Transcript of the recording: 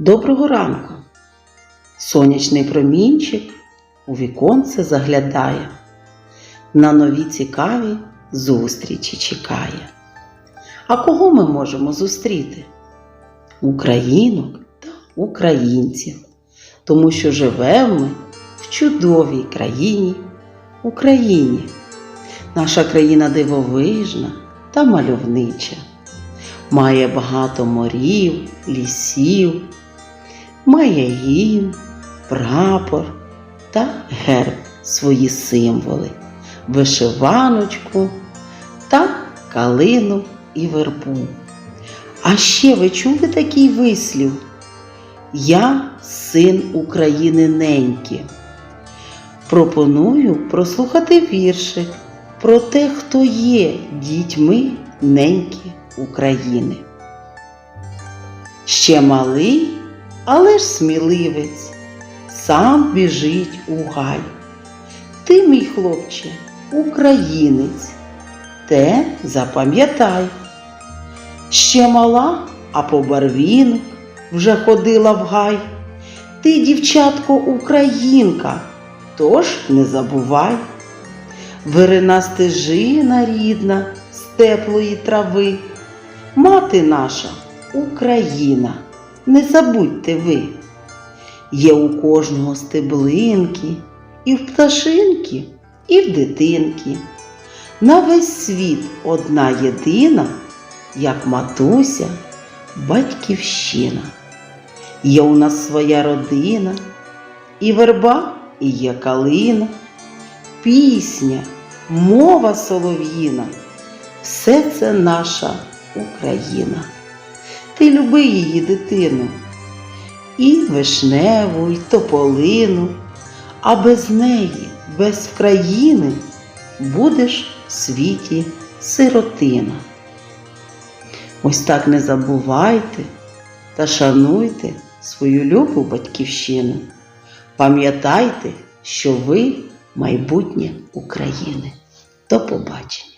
Доброго ранку. Сонячний промінчик у віконце заглядає, на нові цікаві зустрічі чекає. А кого ми можемо зустріти? Українок та українців, тому що живемо ми в чудовій країні Україні. Наша країна дивовижна та мальовнича, має багато морів, лісів, має гімн, прапор та герб свої символи, вишиваночку та калину і вербу. А ще ви чули такий вислів? Я син України неньки. Пропоную прослухати віршик про те, хто є дітьми неньки України. Ще малий, але ж сміливець, сам біжить у гай. Ти, мій хлопче, українець, те запам'ятай. Ще мала, а по барвінок вже ходила в гай. Ти, дівчатко, українка, тож не забувай. Вирина стежина рідна з теплої трави. Мати наша Україна, не забудьте ви. Є у кожного стеблинки, і в пташинки, і в дитинки. На весь світ одна єдина, як матуся, батьківщина. Є у нас своя родина, і верба, і є калина, пісня, мова солов'їна, все це наша Україна. Ти люби її, дитину, і вишневу, і тополину, а без неї, без країни, будеш в світі сиротина. Ось так не забувайте та шануйте свою любу батьківщину. Пам'ятайте, що ви майбутнє України. До побачення!